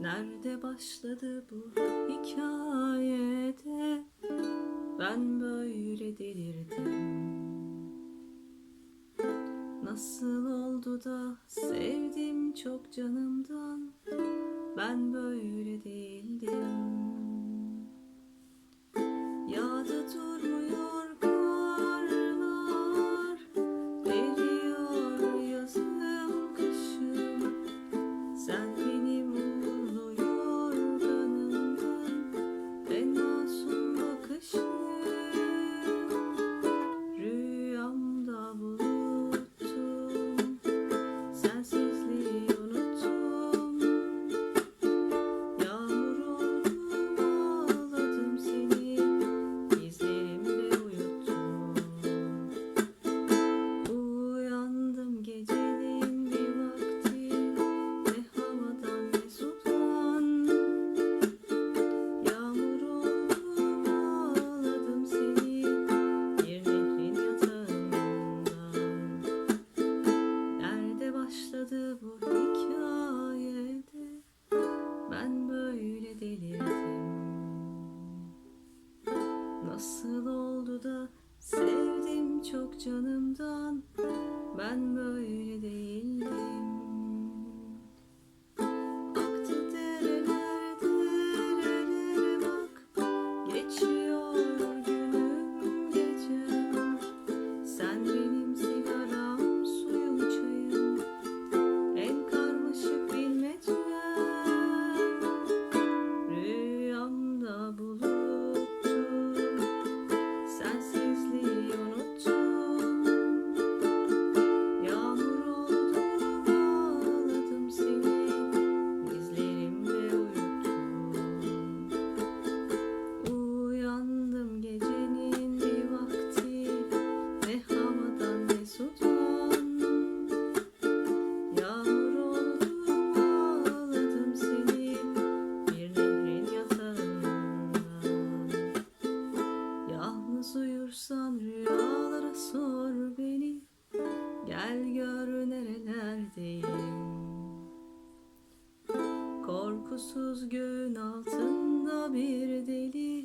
Nerede başladı bu hikayede? Ben böyle delirdim. Nasıl oldu da sevdim çok canımdan? Ben böyle değildim. Yağdı dur Nasıl oldu da sevdim çok canımdan? Ben böyle Gel gör nerelerdeyim. Korkusuz gün altında bir deli